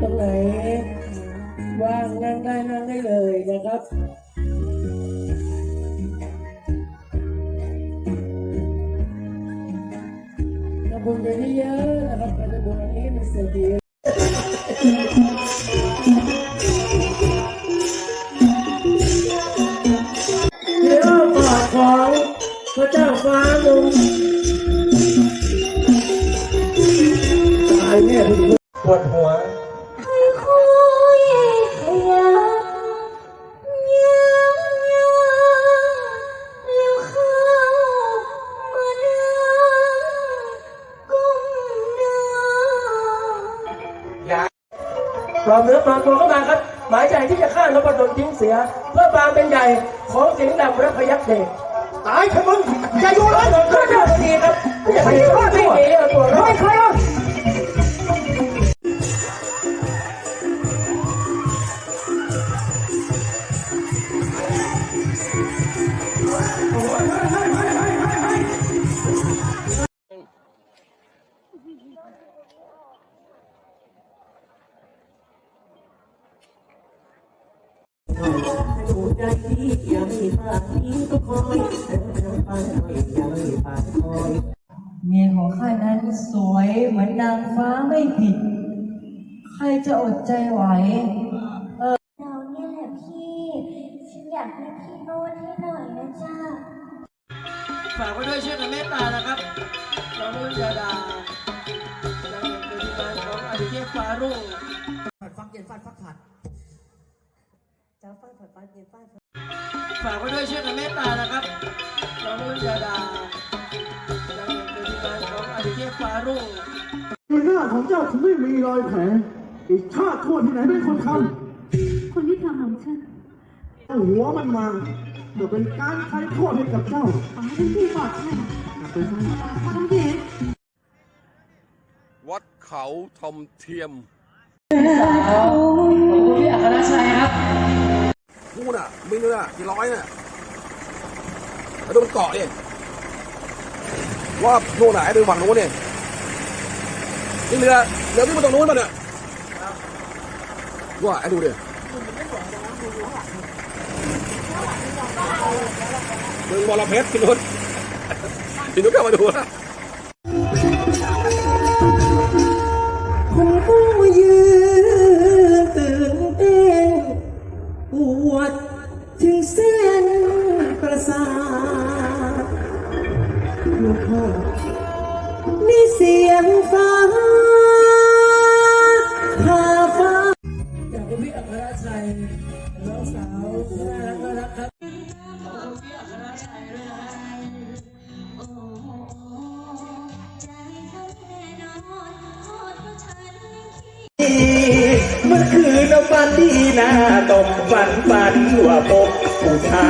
ตรงไหนว่างนั่งได้นั่งได้เลยนะครับทำบุญกันเยอะนะครับการทำบุญอันนี้เป็นสิ่งดีเดี๋ยวกอดของพระเจ้าฟ้าลุง ปลอมเนื้อปลอมตัวเข้ามาครับ หมายใจที่จะฆ่านพดลทิ้งเสีย เพื่อความเป็นใหญ่ของสิงห์ดำและพยัคฆ์เดชตายเถอะมึงอย่าอยู่เลย ก็เจ้าดีครับไม่หนี เมียของข้านั้นสวยเหมือนนางฟ้าไม่ผิด ใครจะอดใจไหว เออเราเนี่ยแหละพี่ ฉันอยากให้พี่นวดให้หน่อยนะจ๊ะฝากไว้ด้วยช่วยกันเมตตานะครับน้องนุ่นยาดาจากเป็นทีมงานของอดิเทพฟารุ่งฟักเย็นฟัดฟักผัด จ้าฟ้าผัดฟ้าเย็นฟ้าฝากไว้ด้วยช่วยกันเมตตานะครับน้องนุ่นยาดาจากเป็นทีมงานของอดิเทพฟารุ่งในหน้าของเจ้าถึงไม่มีรอยแผล อีกชาติทั่วที่ไหนเป็นคนทคนที่ทำของฉันำเอาหัวมันมาเพื่อเป็นการไถ่โทษให้กับเจ้าขอให้ท่านพี่ปลอดภัยอย่าไปซะขอท่านพี่วัดเขาทอมเทียมพี่อัครชัยครับพูดอะมิ งเลยอะกี่ร้อยเนี่ยแล้วดูมันเกาะดิว่าโน่นไหนดูฝั่งนู้นเนี่ยนี่เรือเรือวิ่งมาตรงนู้นป่ะเนี่ยว่าไอ้ดูดิมึงบอลเพชรพี่นุชพี่นุชเข้ามาดูนะ หลวงพ่อนี่เสียงฟ้าผ่าฟ้าจากคุณพี่อัครชัยน้องสาวน่ารักน่ารักครับเมื่อคืนฝันดีนะตกฝันฝันว่าพบผู้ชา